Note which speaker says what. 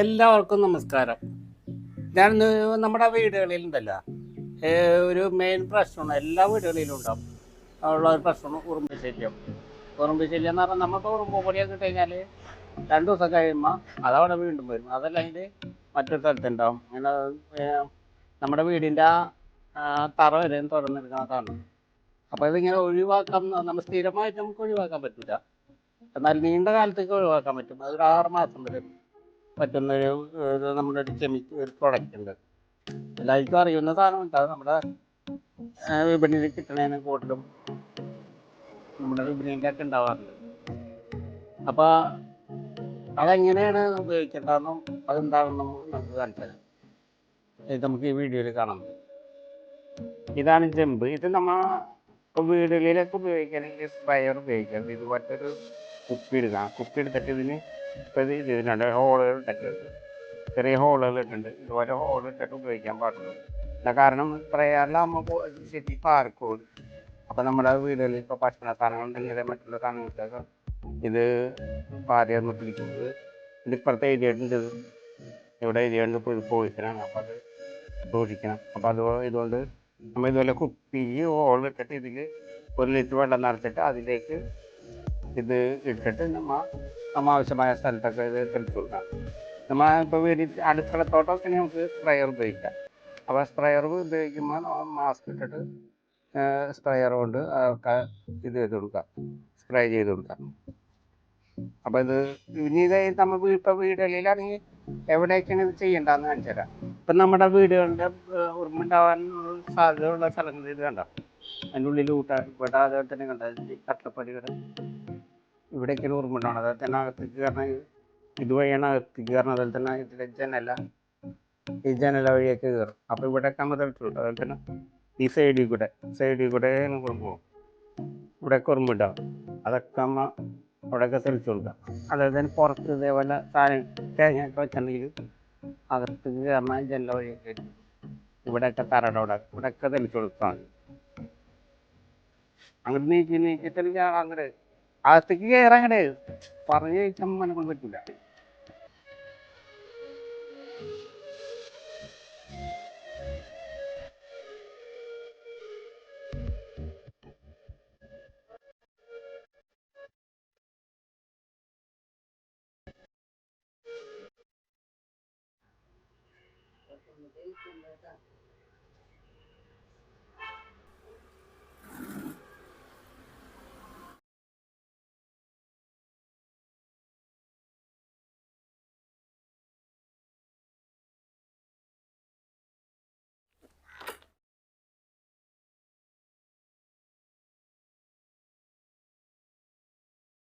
Speaker 1: എല്ലാവർക്കും നമസ്കാരം. ഞാൻ നമ്മുടെ വീടുകളിൽ ഉണ്ടല്ലോ ഒരു മെയിൻ പ്രശ്നമാണ് എല്ലാ വീടുകളിലും ഉണ്ടാവും. ഉള്ള ഒരു പ്രശ്നമാണ് ഉറുമ്പ് ശല്യം. ഉറുമ്പ് ശല്യം എന്ന് പറഞ്ഞാൽ നമുക്ക് ഉറുമ്പ് പൊടിയൊക്കെ കഴിഞ്ഞാൽ രണ്ട് ദിവസം കഴിയുമ്പോൾ അതവിടെ വീണ്ടും വരും. അതല്ലെങ്കിൽ മറ്റൊരു സ്ഥലത്തുണ്ടാവും. അങ്ങനെ നമ്മുടെ വീടിന്റെ തറ വരെ തുറന്നെടുക്കുന്നതാണ് അപ്പോൾ ഇതിങ്ങനെ ഒഴിവാക്കാൻ നമ്മൾ സ്ഥിരമായിട്ട് നമുക്ക് ഒഴിവാക്കാൻ പറ്റില്ല എന്നാൽ നീണ്ട കാലത്തേക്ക് ഒഴിവാക്കാൻ പറ്റും. അതൊരു ആറ് മാസം വരെ. പറ്റുന്ന ഒരു ഒരു നമ്മുടെ ഒരു സെമി ഒരു പ്രൊഡക്റ്റ് ഉണ്ട്. എല്ലാവർക്കും അറിയുന്ന സാധനമുണ്ട് അത് നമ്മുടെ വിപണിയിൽ കിട്ടണേന് കൂടുതലും നമ്മുടെ വിപണിയിലൊക്കെ ഉണ്ടാവാറുണ്ട്. അപ്പോൾ അതെങ്ങനെയാണ് ഉപയോഗിക്കേണ്ടതെന്നും അതെന്താണെന്നും നമുക്ക് താല്പര്യം ഇത് നമുക്ക് ഈ വീഡിയോയിൽ കാണാം. ഇതാണ് ചെമ്പ് ഇത് നമ്മൾ വീടുകളിലൊക്കെ ഉപയോഗിക്കണമെങ്കിൽ സ്പ്രയർ ഉപയോഗിക്കണം ഇതുപോലത്തെ ഒരു കുപ്പി എടുക്കാം. കുപ്പി എടുത്തിട്ട് ഇതിന് ഇപ്പൊ ഇത് ഇതിനുണ്ട് ഇട്ടിട്ടുണ്ട്. ചെറിയ ഹോളുകളിട്ടുണ്ട് ഇതുപോലെ ഹോൾ ഇട്ടിട്ട് ഉപയോഗിക്കാൻ പാടുള്ളൂ. കാരണം കാരണം സ്പ്രേയറിലാകുമ്പോൾ ശരി പാർക്കും അപ്പം നമ്മുടെ വീടുകളിൽ ഇപ്പോൾ ഭക്ഷണ സാധനങ്ങളുണ്ടെങ്കിൽ മറ്റുള്ള സാധനങ്ങൾക്കൊക്കെ ഇത് പാരയൊന്ന് പിടിക്കുന്നത് ഇതിപ്പുറത്തെ ഏരിയയിട്ടുണ്ട് ഇത്. ഇവിടെ എഴുതിയുണ്ട് പോയിസനാണ് അപ്പൊ അത് സൂക്ഷിക്കണം. അപ്പൊ അത് ഇതുകൊണ്ട് നമ്മൾ ഇതുപോലെ കുപ്പി ഹോൾ ഇട്ടിട്ട് ഇതിൽ ഒരു ലിറ്റർ വെള്ളം നിറച്ചിട്ട് അതിലേക്ക് ഇത് ഇട്ടിട്ട് നമ്മ നമ്മ ആവശ്യമായ സ്ഥലത്തൊക്കെ ഇത് നമ്മൾ ഇപ്പോൾ വീട്ടിൽ അടുക്കളത്തോട്ടമൊക്കെ നമുക്ക് സ്പ്രയർ ഉപയോഗിക്കാം. അപ്പോൾ സ്പ്രയർ ഉപയോഗിക്കുമ്പോൾ മാസ്ക് ഇട്ടിട്ട് സ്പ്രയർ കൊണ്ട് ഇത് ചെയ്ത് കൊടുക്കാം. സ്പ്രേ ചെയ്ത് കൊടുക്കാം. അപ്പോൾ ഇത് ഇനി ഇത് നമ്മൾ ഇപ്പോൾ വീടുകളിലാണെങ്കിൽ എവിടെയൊക്കെയാണ് ഇത് ചെയ്യേണ്ടതെന്ന് കാണിച്ചു തരാം. ഇപ്പം നമ്മുടെ വീടുകളുടെ ഉറുമ്പുണ്ടാവാൻ സാധ്യതയുള്ള സ്ഥലങ്ങൾ ഇത് കണ്ടോ? അതിന്റെ ഉള്ളിൽ ഊട്ട ഇവിടെ അതുപോലെ തന്നെ കണ്ട? ഈ കട്ടപ്പടിയുടെ ഒരു ഉറുമ്പുണ്ടാവണം അതിൽ തന്നെ അകത്തേക്ക് കയറണ ഇതുവഴിയാണ് അകത്തേക്ക് കയറണം അതുപോലെ തന്നെ ഇതിലെ ജനല ഈ ജനല വഴിയൊക്കെ കയറും. അപ്പോൾ ഇവിടെ തെളിച്ചുള്ളൂ അതുപോലെ തന്നെ ഈ സൈഡിൽ കൂടെ സൈഡിൽ കൂടെ ഉറുമ്പ് പോകും ഇവിടെയൊക്കെ ഉറുമ്പുണ്ടാവും അതൊക്കെ നമ്മ അവിടെയൊക്കെ തെളിച്ചു കൊടുക്കാം അതായത് തന്നെ പുറത്ത് ഇതേപോലെ സാധനം തേങ്ങയൊക്കെ വെച്ചിട്ടുണ്ടെങ്കിൽ അകത്തേക്ക് കയറണ ജനല വഴിയൊക്കെ ഇവിടെയൊക്കെ തറയുടെ അവിടെ ഇവിടെയൊക്കെ തെളിച്ചു കൊടുക്കാം അങ്ങനെ നീക്കി നീക്കിയിട്ടില്ല അങ്ങോട്ട് അകത്തേക്ക് കയറാൻ പറഞ്ഞു കഴിച്ചാൽ മനെ കൊണ്ട് പറ്റില്ല Thank you.